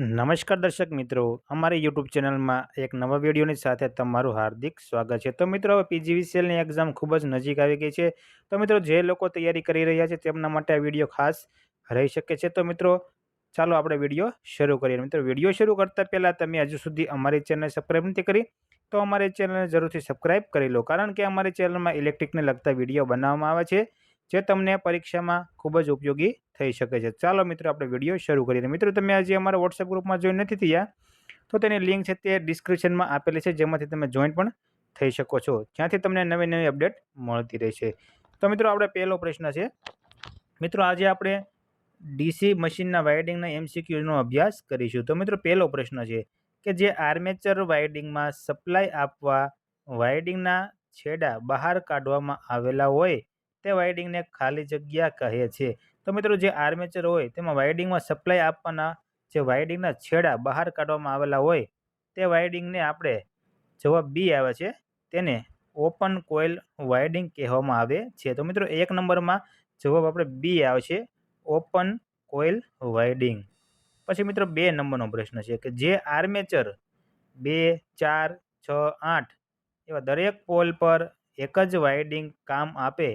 નમસ્કાર દર્શક મિત્રો, અમારી યુટ્યુબ ચેનલમાં એક નવા વિડીયોની સાથે તમારું હાર્દિક સ્વાગત છે. તો મિત્રો, હવે પીજીવીસીએલની એક્ઝામ ખૂબ જ નજીક આવી ગઈ છે. તો મિત્રો, જે લોકો તૈયારી કરી રહ્યા છે તેમના માટે આ વીડિયો ખાસ રહી શકે છે. તો મિત્રો, ચાલો આપણે વીડિયો શરૂ કરીએ. મિત્રો, વીડિયો શરૂ કરતાં પહેલાં તમે હજુ સુધી અમારી ચેનલ સબસ્ક્રાઈબ નથી કરી, તો અમારી ચેનલને જરૂરથી સબસ્ક્રાઈબ કરી લો. કારણ કે અમારી ચેનલમાં ઇલેક્ટ્રિકને લગતા વીડિયો બનાવવામાં આવે છે. જે તમને પરીક્ષામાં ખૂબ જ ઉપયોગી થઈ શકે છે. ચાલો મિત્રો, આપણે વીડિયો શરૂ કરીએ. મિત્રો, તમે આજે અમારા વોટ્સએપ ગ્રુપમાં જોઈન નથી થયા, તો તેની લિંક છે તે ડિસ્ક્રિપ્શનમાં આપેલી છે, જેમાંથી તમે જોઈન પણ થઈ શકો છો. જ્યાંથી તમને નવી નવી અપડેટ મળતી રહેશે. તો મિત્રો, આપણે પહેલો પ્રશ્ન છે. મિત્રો, આજે આપણે ડીસી મશીનના વાયડિંગના એમસીક્યુનો અભ્યાસ કરીશું. તો મિત્રો, પહેલો પ્રશ્ન છે કે જે આર્મેચર વાયડિંગમાં સપ્લાય આપવા વાયડિંગના છેડા બહાર કાઢવામાં આવેલા હોય તે વાઇડિંગને ખાલી જગ્યા કહે છે. તો મિત્રો જે આર્મેચર હોય તેમાં વાઇડિંગમાં સપ્લાય આપવાના જે વાઇડિંગના છેડા બહાર કાઢવામાં આવેલા હોય તે વાઇડિંગને આપણે જવાબ બી આવે છે. તેને ઓપન કોઇલ વાઇડિંગ કહેવામાં આવે છે. તો મિત્રો એક નંબરમાં જવાબ આપણે બી આવશે. Open coil winding. પછી મિત્રો બે નંબરનો પ્રશ્ન છે કે જે આર્મેચર બે, ચાર, છ, આઠ એવા દરેક પોલ પર એક જ વાઇડિંગ કામ આપે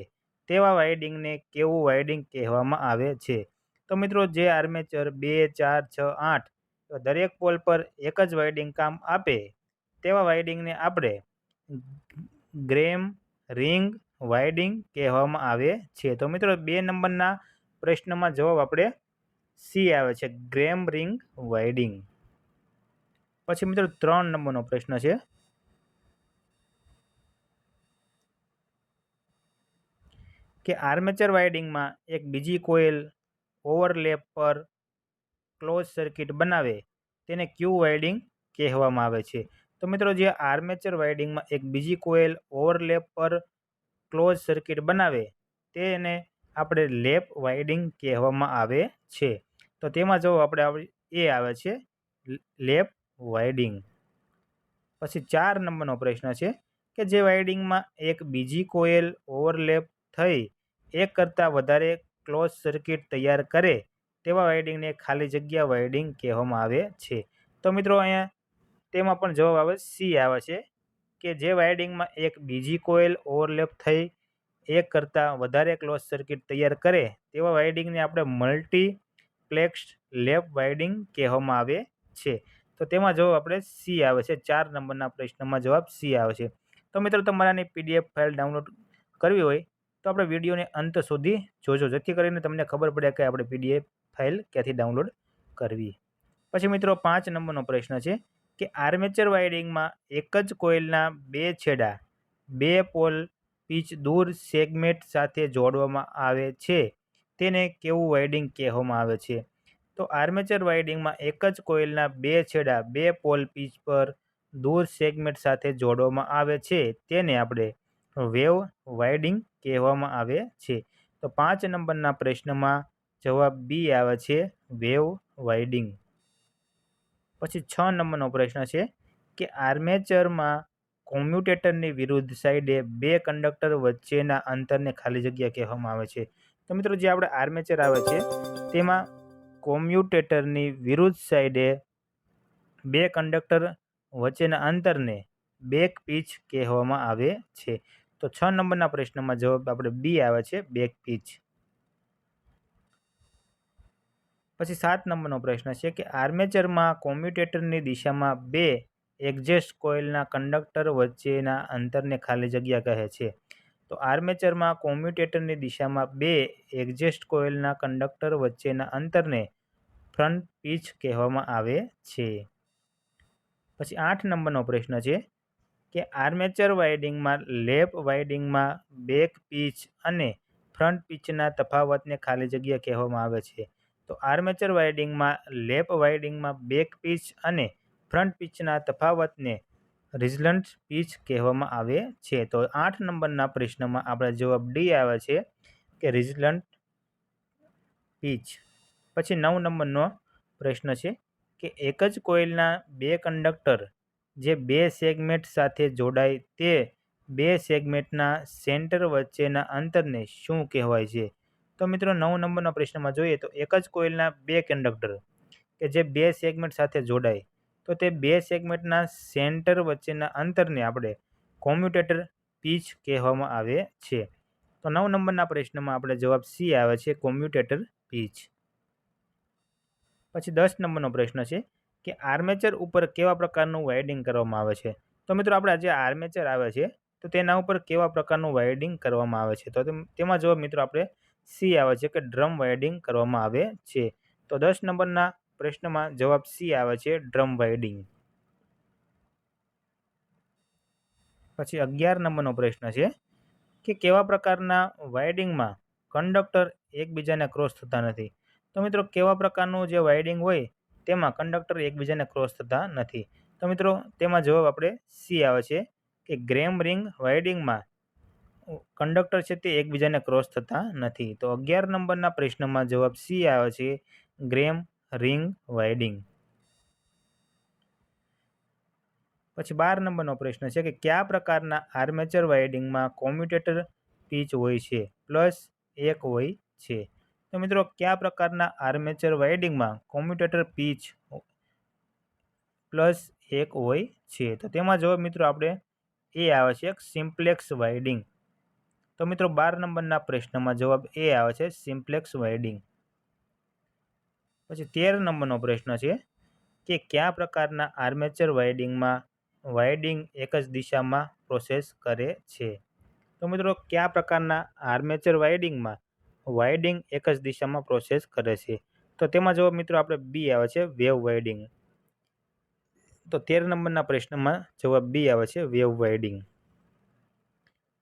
તેવા વાઇડિંગને કેવું વાઇડિંગ કહેવામાં આવે છે? તો મિત્રો, જે આર્મેચર બે, ચાર, છ, આઠ દરેક પોલ પર એક જ વાઇડિંગ કામ આપે. તેવા વાઇડિંગને આપણે ગ્રેમ રિંગ વાઇડિંગ કહેવામાં આવે છે. તો મિત્રો, બે નંબરના પ્રશ્નમાં જવાબ આપણે સી આવે છે, ગ્રેમ રિંગ વાઇડિંગ. પછી મિત્રો, ત્રણ નંબરનો પ્રશ્ન છે. કે આર્મેચર વાઇડિંગમાં એક બીજી કોઇલ ઓવરલેપ પર ક્લોઝ સર્કિટ બનાવે, તેને ક્યુ વાઇડિંગ કહેવામાં આવે છે. તો મિત્રો, જે આર્મેચર વાઇડિંગમાં એક બીજી કોઇલ ઓવરલેપ પર ક્લોઝ સર્કિટ બનાવે, તેને આપણે લેપ વાઇડિંગ કહેવામાં આવે છે. તો તેમાં જો આપણે એ આવે છે, લેપ વાઇડિંગ. પછી ચાર નંબરનો પ્રશ્ન છે કે જે વાઇડિંગમાં એક બીજી કોઇલ ઓવરલેપ થઈ એક કરતાં વધારે ક્લોઝ સર્કિટ તૈયાર કરે તેવા વાઇડિંગને ખાલી જગ્યા વાઇડિંગ કહેવામાં આવે છે. તો મિત્રો અહીંયા તેમાં પણ જવાબ આવે સી આવે છે કે જે વાઇડિંગમાં એક બીજી કોઇલ ઓવરલેપ થઈ, એક કરતાં વધારે ક્લોઝ સર્કિટ તૈયાર કરે તેવા વાઇડિંગને આપણે મલ્ટીપ્લેક્સ લેપ વાઇડિંગ કહેવામાં આવે છે. તો તેમાં જવાબ આપણે સી આવે છે. ચાર નંબરના પ્રશ્નમાં જવાબ સી આવે છે. તો મિત્રો તમારાની પીડીએફ ફાઇલ ડાઉનલોડ કરવી હોય તો આપણે વિડીયોને અંત સુધી જોજો, જેથી કરીને તમને ખબર પડે કે આપણે પીડીએફ ફાઇલ ક્યાંથી ડાઉનલોડ કરવી. પછી મિત્રો, પાંચ નંબરનો પ્રશ્ન છે કે આર્મેચર વાયરિંગમાં એક જ કોઇલના બે છેડા, બે પોલ પીચ દૂર સેગમેન્ટ સાથે જોડવામાં આવે છે, તેને કેવું વાઇડિંગ કહેવામાં આવે છે? તો આર્મેચર વાઇડિંગમાં એક જ કોઇલના બે છેડા, બે પોલ પીચ પર દૂર સેગમેન્ટ સાથે જોડવામાં આવે છે, તેને આપણે વેવ વાઇડિંગ કહેવામાં આવે છે. તો પાંચ નંબરના પ્રશ્નમાં જવાબ બી આવે છે, વેવ વાઇડિંગ. પછી છ નંબરનો પ્રશ્ન છે કે આર્મેચરમાં કોમ્યુટેટરની વિરુદ્ધ સાઈડે બે કંડક્ટર વચ્ચેના અંતરને ખાલી જગ્યા કહેવામાં આવે છે. તો મિત્રો જે આપણે આર્મેચર આવે છે, તેમાં કોમ્યુટેટરની વિરુદ્ધ સાઈડે બે કંડક્ટર વચ્ચેના અંતરને બેક પીચ કહેવામાં આવે છે. તો છ નંબરના પ્રશ્નમાં જવાબ આપણે બી આવે છે, બેક પીચ. પછી સાત નંબરનો પ્રશ્ન છે કે આર્મેચરમાં કોમ્યુટેટરની દિશામાં બે એક્ઝેસ્ટ કોઇલના કંડક્ટર વચ્ચેના અંતરને ખાલી જગ્યા કહે છે. તો આર્મેચરમાં કોમ્યુટેટરની દિશામાં બે એક્ઝેસ્ટ કોઇલના કંડક્ટર વચ્ચેના અંતરને ફ્રન્ટ પીચ કહેવામાં આવે છે. પછી આઠ નંબરનો પ્રશ્ન છે કે આર્મેચર વાઇડિંગમાં, લેપ વાઇડિંગમાં બેક પીચ અને ફ્રન્ટ પીચના તફાવતને ખાલી જગ્યા કહેવામાં આવે છે. તો આર્મેચર વાઇડિંગમાં, લેપ વાઇડિંગમાં બેક પીચ અને ફ્રન્ટ પીચના તફાવતને રિઝલન્ટ પીચ કહેવામાં આવે છે. તો આઠ નંબરના પ્રશ્નમાં આપણે જવાબ ડી આવે છે કે રિઝલન્ટ પીચ. પછી નવ નંબરનો પ્રશ્ન છે કે એક જ કોઇલના બે કંડક્ટર જે બે સેગમેન્ટ સાથે જોડાય તે બે સેગમેન્ટના સેન્ટર વચ્ચેના અંતરને શું કહેવાય છે? તો મિત્રો નવ નંબરના પ્રશ્નમાં જોઈએ તો એક જ કોઇલના બે કંડક્ટર કે જે બે સેગમેન્ટ સાથે જોડાય. તો તે બે સેગમેન્ટના સેન્ટર વચ્ચેના અંતરને આપણે કોમ્યુટેટર પીચ કહેવામાં આવે છે. તો નવ નંબરના પ્રશ્નમાં આપણે જવાબ સી આવે છે કોમ્યુટેટર પીચ. પછી દસ નંબરનો પ્રશ્ન છે કે આર્મેચર ઉપર કેવા પ્રકારનું વાઇડિંગ કરવામાં આવે છે? તો મિત્રો આપણે આજે આર્મેચર આવે છે, તો તેના ઉપર કેવા પ્રકારનું વાઇડિંગ કરવામાં આવે છે? તો તેમાં જવાબ મિત્રો આપણે સી આવે છે કે ડ્રમ વાઇડિંગ કરવામાં આવે છે. તો દસ નંબરના પ્રશ્નમાં જવાબ સી આવે છે ડ્રમ વાઇડિંગ પછી અગિયાર નંબરનો પ્રશ્ન છે કે કેવા પ્રકારના વાઇડિંગમાં કંડક્ટર એકબીજાને ક્રોસ થતા નથી? તો મિત્રો કેવા પ્રકારનું જે વાઇડિંગ હોય તેમાં કંડક્ટર એકબીજાને ક્રોસ થતા નથી. તો મિત્રો, તેમાં જવાબ આપણે સી આવે છે કે ગ્રેમ રિંગ વાઇડિંગમાં કંડક્ટર છે તે એકબીજાને ક્રોસ થતા નથી. તો અગિયાર નંબરના પ્રશ્નમાં જવાબ સી આવે છે ગ્રેમ રિંગ વાઇડિંગ. પછી બાર નંબરનો પ્રશ્ન છે કે કયા પ્રકારના આર્મેચર વાઇડિંગમાં કોમ્યુટેટર પીચ હોય છે? પ્લસ એક હોય છે. તો મિત્રો, કયા પ્રકારના આર્મેચર વાઇડિંગમાં કોમ્યુટેટર પીચ પ્લસ એક હોય છે? તો તેમાં જવાબ મિત્રો આપણે એ આવે છે સિમ્પ્લેક્સ વાઇડિંગ તો મિત્રો, બાર નંબરના પ્રશ્નમાં જવાબ એ આવે છે સિમ્પ્લેક્સ વાઇડિંગ પછી તેર નંબરનો પ્રશ્ન છે કે કયા પ્રકારના આર્મેચર વાઇડિંગમાં વાઇડિંગ એક જ દિશામાં પ્રોસેસ કરે છે? તો મિત્રો, કયા પ્રકારના આર્મેચર વાઇડિંગમાં વાઇડિંગ એક જ દિશામાં પ્રોસેસ કરે છે. તો તેમાં જવાબ મિત્રો આપણે બી આવે છે વેવ વાઇડિંગ તો તેર નંબરના પ્રશ્નમાં જવાબ બી આવે છે વેવ વાઇડિંગ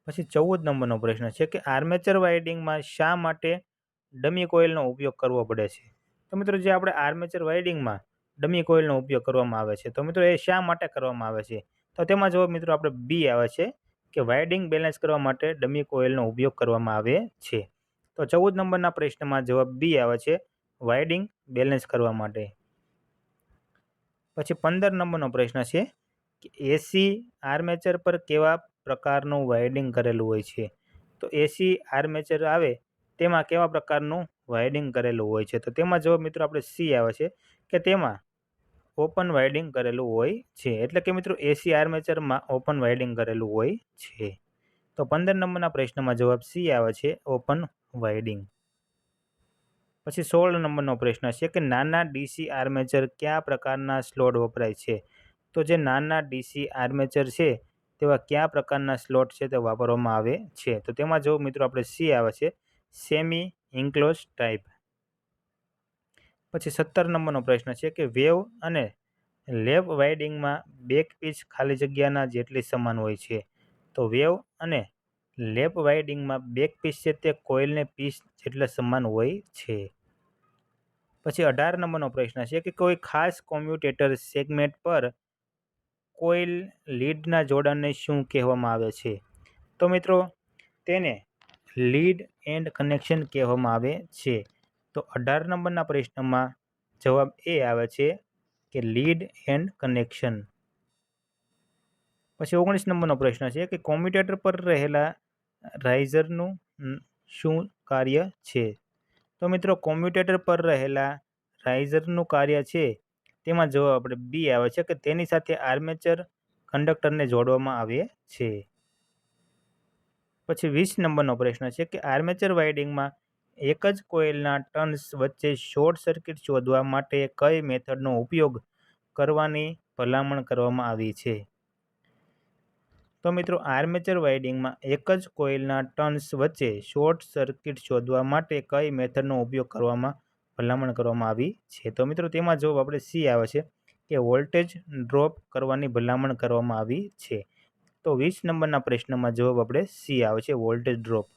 પછી ચૌદ નંબરનો પ્રશ્ન છે કે આર્મેચર વાઇડિંગમાં શા માટે ડમી કોઇલનો ઉપયોગ કરવો પડે છે? તો મિત્રો જે આપણે આર્મેચર વાઇડિંગમાં ડમી કોઇલનો ઉપયોગ કરવામાં આવે છે, તો મિત્રો એ શા માટે કરવામાં આવે છે? તો તેમાં જવાબ મિત્રો આપણે બી આવે છે કે વાઇડિંગ બેલેન્સ કરવા માટે ડમી કોઇલનો ઉપયોગ કરવામાં આવે છે. તો ચૌદ નંબરના પ્રશ્નમાં જવાબ બી આવે છે, વાઇડિંગ બેલેન્સ કરવા માટે. પછી પંદર નંબરનો પ્રશ્ન છે કે એસી આર્મેચર પર કેવા પ્રકારનું વાઇડિંગ કરેલું હોય છે? તો એસી આર્મેચર આવે, તેમાં કેવા પ્રકારનું વાઇડિંગ કરેલું હોય છે? તો તેમાં જવાબ મિત્રો આપણે સી આવે છે કે તેમાં ઓપન વાઇડિંગ કરેલું હોય છે. એટલે કે મિત્રો એસી આર્મેચરમાં ઓપન વાઇડિંગ કરેલું હોય છે. તો પંદર નંબરના પ્રશ્નમાં જવાબ સી આવે છે, ઓપન વાઇડિંગ પછી સોળ નંબરનો પ્રશ્ન છે કે નાના ડીસી આર્મેચર કયા પ્રકારના સ્લોટ વપરાય છે? તો જે નાના ડીસી આર્મેચર છે, તેવા કયા પ્રકારના સ્લોટ છે તે વાપરવામાં આવે છે? તો તેમાં જો મિત્રો આપણે સી આવે છે, સેમી ઇન્ક્લોઝ ટાઈપ. પછી સત્તર નંબરનો પ્રશ્ન છે કે વેવ અને લેબ વાઇડિંગમાં બેક પીચ ખાલી જગ્યાના જેટલી સમાન હોય છે. તો વેવ અને લેપ વાઇડિંગમાં બેક પીસ છે તે કોઇલને પીસ જેટલા સમાન હોય છે. પછી અઢાર નંબરનો પ્રશ્ન છે કે કોઈ ખાસ કોમ્યુટેટર સેગમેન્ટ પર કોઇલ લીડના જોડાણને શું કહેવામાં આવે છે? તો મિત્રો, તેને લીડ એન્ડ કનેક્શન કહેવામાં આવે છે. તો અઢાર નંબરના પ્રશ્નમાં જવાબ એ આવે છે કે લીડ એન્ડ કનેક્શન. પછી ઓગણીસ નંબરનો પ્રશ્ન છે કે કોમ્યુટેટર પર રહેલા રાઇઝરનું શું કાર્ય છે? તો મિત્રો, કોમ્યુટેટર પર રહેલા રાઇઝરનું કાર્ય છે. તેમાં જવાબ આપણે બી આવે છે કે તેની સાથે આર્મેચર કંડક્ટરને જોડવામાં આવે છે. પછી વીસ નંબરનો પ્રશ્ન છે કે આર્મેચર વાઇડિંગમાં એક જ કોઇલના ટર્ન્સ વચ્ચે શોર્ટ સર્કિટ શોધવા માટે કઈ મેથડનો ઉપયોગ કરવાની ભલામણ કરવામાં આવી છે? તો મિત્રો, આર્મેચર વાઇડિંગમાં એક જ કોઇલના ટર્ન્સ વચ્ચે શોર્ટ સર્કિટ શોધવા માટે કઈ મેથડનો ઉપયોગ કરવામાં, ભલામણ કરવામાં આવી છે? તો મિત્રો, તેમાં જવાબ આપણે સી આવે છે, કે વોલ્ટેજ ડ્રોપ કરવાની ભલામણ કરવામાં આવી છે. તો વીસ નંબરના પ્રશ્નમાં જવાબ આપણે સી આવે છે, વોલ્ટેજ ડ્રોપ.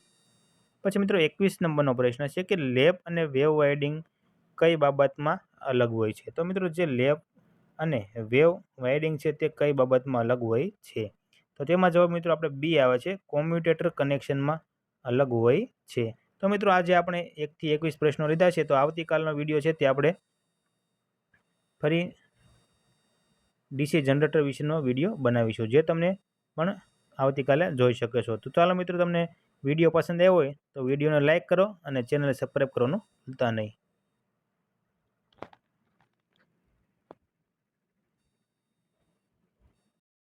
પછી મિત્રો, એકવીસ નંબરનો પ્રશ્ન છે કે લેપ અને વેવ વાઇડિંગ કઈ બાબતમાં અલગ હોય છે? તો મિત્રો, જે લેપ અને વેવ વાઇડિંગ છે તે કઈ બાબતમાં અલગ હોય છે? તો તેમાં જવાબ મિત્રો આપણે બી આવે છે. કોમ્યુટેટર કનેક્શનમાં અલગ હોય છે. તો મિત્રો આજે આપણે એકથી એકવીસ પ્રશ્નો લીધા છે. તો આવતીકાલનો વીડિયો છે તે આપણે ફરી ડીસી જનરેટર વિશેનો વીડિયો બનાવીશું. જે તમને પણ આવતીકાલે જોઈ શકો છો. તો ચાલો મિત્રો તમને વીડિયો પસંદ આવ્યો હોય તો વિડીયોને લાઇક કરો અને ચેનલને સબસ્ક્રાઈબ કરવાનું ભૂલતા નહીં.